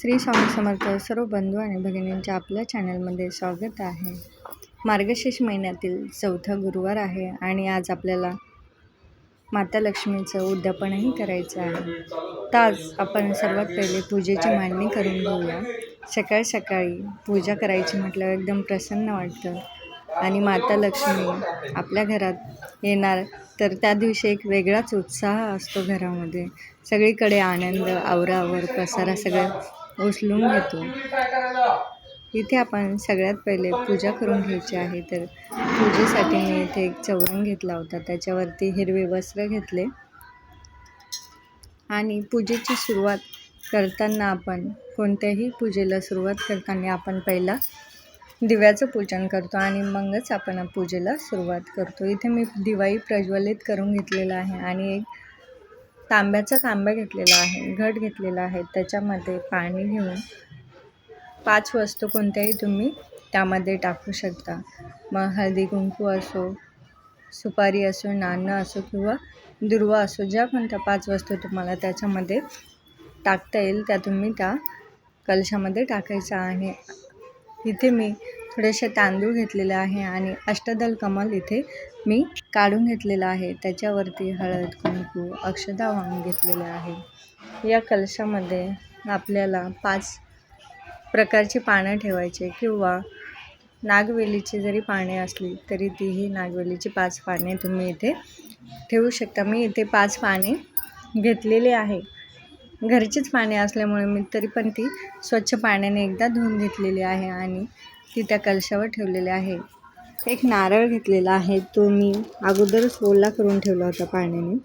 श्री स्वामी समर्थ सर्व बंधू आणि भगिनींच्या आपल्या चॅनलमध्ये स्वागत आहे. मार्गशीर्ष महिन्यातील चौथा गुरुवार आहे आणि आज आपल्याला माता लक्ष्मीचं उद्यापनही करायचं आहे. तर आज आपण सर्वात पहिले पूजेची मांडणी करून घेऊया. सकाळ सकाळी पूजा करायची म्हटल्यावर एकदम प्रसन्न वाटतं. आणि माता लक्ष्मी आपल्या घरात येणार तर त्या दिवशी एक वेगळाच उत्साह असतो घरामध्ये. सगळीकडे आनंद आवरावर पसारा सगळं उचलून घेतो. इथे आपण सगळ्यात पहिले पूजा करून घ्यायची आहे. तर पूजेसाठी मी इथे एक चौरंग घेतला होता. त्याच्यावरती हिरवे वस्त्र घेतले. आणि पूजेची सुरुवात करताना आपण कोणत्याही पूजेला सुरुवात करताना आपण पहिला दिव्याचं पूजन करतो आणि मगच आपण पूजेला सुरुवात करतो. इथे मी दिवाळी प्रज्वलित करून घेतलेला आहे. आणि एक तांब्याचा तांब्या घेतलेला आहे घट घेतलेला आहे. त्याच्यामध्ये पाणी घेऊन पाच वस्तू कोणत्याही तुम्ही त्यामध्ये टाकू शकता. मग हळदी कुंकू असो सुपारी असो नाणं असो किंवा दुर्वा असो ज्या कोणत्या पाच वस्तू तुम्हाला त्याच्यामध्ये टाकता येईल त्या तुम्ही त्या कलशामध्ये टाकायच्या आहे. इथे मी थोडेसे तांदूळ घेतलेले आहे आणि अष्टदल कमल इथे मी काढून घेतलेलं आहे. त्याच्यावरती हळद कुंकू अक्षदा वाहून घेतलेले आहे. या कलशामध्ये आपल्याला पाच प्रकारची पानं ठेवायचे किंवा नागवेलीची जरी पाने असली तरी तीही नागवेलीची पाच पाने तुम्ही इथे ठेवू शकता. मी इथे पाच पाने घेतलेली आहे. घरचीच पाने असल्यामुळे मी तरी पण ती स्वच्छ पाण्याने एकदा धुवून घेतलेली आहे आणि ती त्या कलशावर ठेवलेली आहे. एक नारळ घेतलेला आहे. तो मी अगोदरच ओला करून ठेवला होता पाण्याने.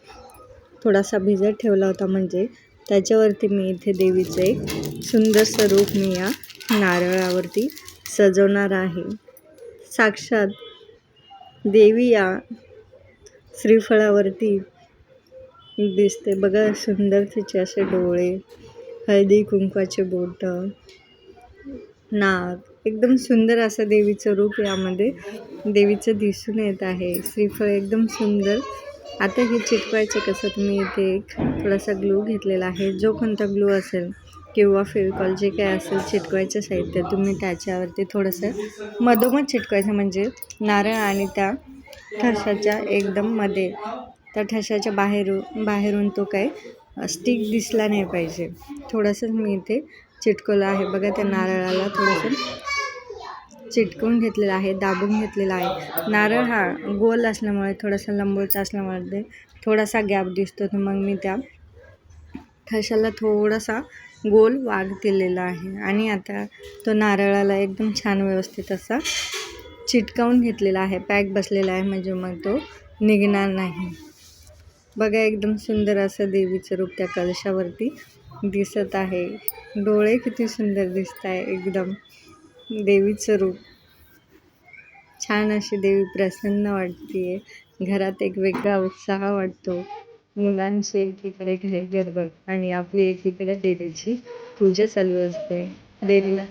थोडासा भिजत ठेवला होता म्हणजे. त्याच्यावरती मी इथे देवीचं एक सुंदरसं रूप मी या नारळावरती सजवणार आहे. साक्षात देवी या श्रीफळावरती दिसते. बघा सुंदर तिचे असे डोळे हळदी कुंकवाचे बोटं नाक एकदम सुंदर असं देवीचं रूप यामध्ये. देवीचं दिसून येत आहे. श्रीफळ एकदम सुंदर. आता हे चिटकवायचं कसं? तुम्ही इथे एक थोडासा ग्लू घेतलेला आहे. जो कोणता ग्लू असेल किंवा फेविकॉल जे काय असेल चिटकवायचं साहित्य तुम्ही त्याच्यावरती थोडंसं मधोमध चिटकवायचं. म्हणजे नारळ आणि त्या ठशाच्या एकदम मध्ये. त्या ठशाच्या बाहेरून बाहेरून तो काय स्टिक दिसला नाही पाहिजे. थोडंसं मी इथे चिटकवलं आहे. बघा त्या नारळाला थोडंसं चिटकवून घेतलेला आहे दाबून घेतलेला आहे. नारळ हा गोल असल्यामुळे थोडासा लंबूचा असल्यामुळे थोडासा गॅप दिसतो. तर मग मी त्या ठशाला थोडासा गोल वाघ दिलेला आहे. आणि आता तो नारळाला एकदम छान व्यवस्थित असा चिटकावून घेतलेला आहे. पॅक बसलेला आहे म्हणजे मग तो निघणार नाही. बघा एकदम सुंदर असं देवीचं रूप त्या कलशावरती दिसत आहे. डोळे किती सुंदर दिसत आहे एकदम. देवीचं रूप. छान अशी देवी प्रसन्न वाटते घरात एक वेगळा उत्साह वाटतो. मुलांची एकीकडे घरे गरबड आणि आपली एकीकडे देवीची पूजा चालू असते. देवीला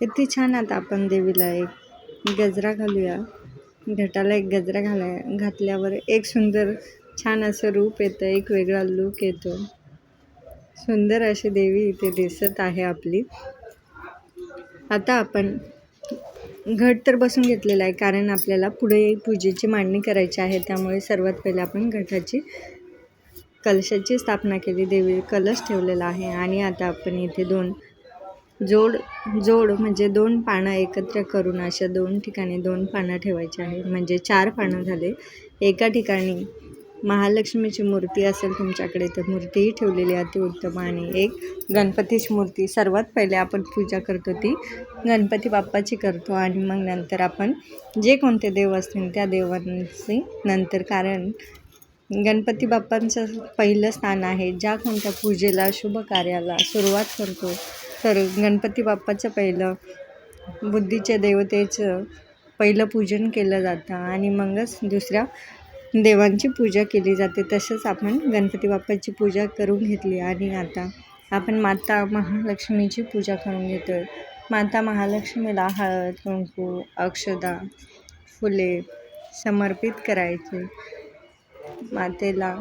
किती छान आता आपण देवीला एक गजरा घालूया. घटाला एक गजरा घाला घातल्यावर एक सुंदर छान असं रूप येतं एक वेगळा लूक येतो. सुंदर अशी देवी इथे दिसत आहे आपली. आता आपण घट तर बसून घेतलेला आहे कारण आपल्याला पुढे पूजेची मांडणी करायची आहे त्यामुळे सर्वात पहिले आपण घटाची कलशाची स्थापना केली देवी कलश ठेवलेला आहे. आणि आता आपण इथे दोन जोड जोड म्हणजे दोन पानं एकत्र करून अशा दोन ठिकाणी दोन पानं ठेवायची आहे. म्हणजे चार पानं झाले. एका ठिकाणी महालक्ष्मीची मूर्ती असेल तुमच्याकडे तर मूर्तीही ठेवलेली अतिउत्तम. आणि एक गणपतीची मूर्ती सर्वात पहिले आपण पूजा करतो ती गणपती बाप्पाची करतो. आणि मग नंतर आपण जे कोणते देव असतील त्या देवांची नंतर कारण गणपती बाप्पांचं पहिलं स्थान आहे ज्या कोणत्या पूजेला शुभ कार्याला सुरुवात करतो तर गणपती बाप्पाचं पहिलं बुद्धीच्या देवतेचं पहिलं पूजन केलं जातं आणि मगच दुसऱ्या देवांची पूजा केली जाते. तसंच आपण गणपती बाप्पाची पूजा करून घेतली आणि आता आपण माता महालक्ष्मीची पूजा करून घेतो आहे माता महालक्ष्मीला हळद कुंकू अक्षदा फुले समर्पित करायचे. मातेला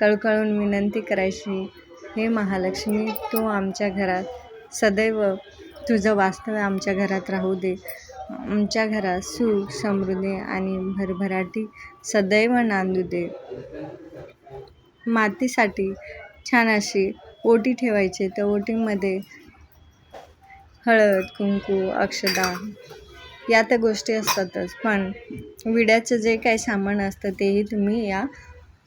कळकळून विनंती करायची हे महालक्ष्मी तू आमच्या घरात सदैव तुझं वास्तव्य आमच्या घरात राहू दे. आमच्या घरात सुख समृद्धी आणि भरभराटी सदैव नांदू दे. मातीसाठी छान अशी ओटी ठेवायची त्या ओटीमध्ये हळद कुंकू अक्षदा या त्या गोष्टी असतातच. पण विड्याचं जे काही सामान असतं तेही तुम्ही या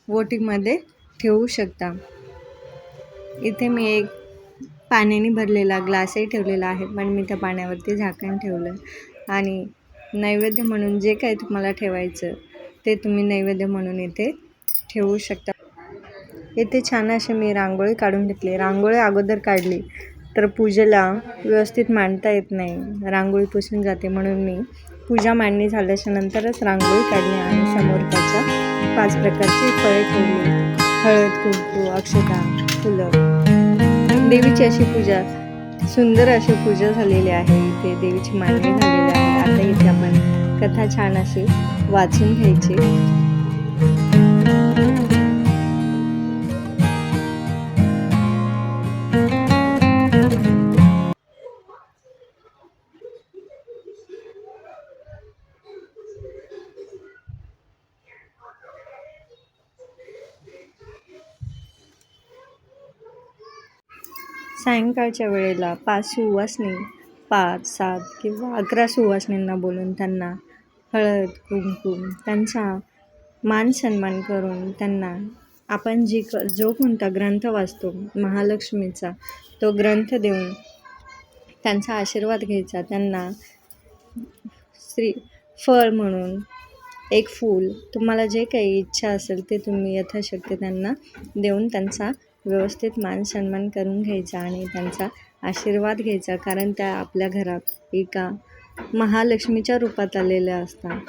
ओटीमध्ये ठेवू शकता. इथे मी एक पाण्याने भरलेला ग्लासही ठेवलेला आहे. पण मी त्या पाण्यावरती झाकण ठेवलं. आणि नैवेद्य म्हणून जे काही तुम्हाला ठेवायचं ते तुम्ही नैवेद्य म्हणून इथे ठेवू शकता. इथे छान अशी मी रांगोळी काढून घेतली. रांगोळी अगोदर काढली तर पूजेला व्यवस्थित मांडता येत नाही. रांगोळी पुसून जाते म्हणून मी पूजा मांडणी झाल्याच्या नंतरच रांगोळी काढली आणि समोर त्याच्या पाच प्रकारची फळे ठेवली. हळद कुंकू अक्षता फुलं. देवीची अशी पूजा सुंदर अशी पूजा झालेली आहे. इथे देवीची मांडणी झालेली आहे. आता इथे आपण कथा छान अशी वाचून घ्यायची. सायंकाळच्या वेळेला पाच सुवासनी पाच सात किंवा अकरा सुवासनींना बोलून त्यांना हळद कुंकू त्यांचा मान सन्मान करून त्यांना आपण जी क जो कोणता ग्रंथ वाचतो महालक्ष्मीचा तो ग्रंथ देऊन त्यांचा आशीर्वाद घ्यायचा. त्यांना श्री फळ म्हणून एक फूल तुम्हाला जे काही इच्छा असेल ते तुम्ही यथाशक्ती त्यांना देऊन त्यांचा व्यवस्थित मान सन्मान करून घ्यायचा आणि त्यांचा आशीर्वाद घ्यायचा कारण त्या आपल्या घरात एका महालक्ष्मीच्या रूपात आलेल्या असतात.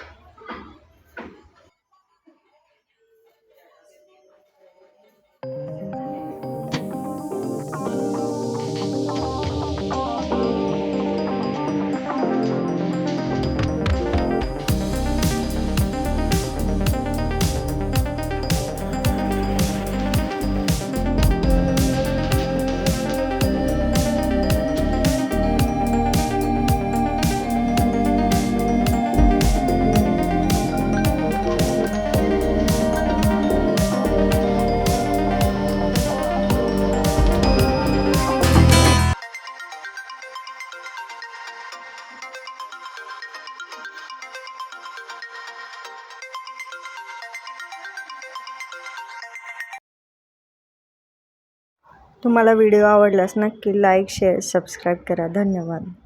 तुम्हाला व्हिडिओ आवडल्यास नक्की लाईक शेअर सबस्क्राईब करा. धन्यवाद.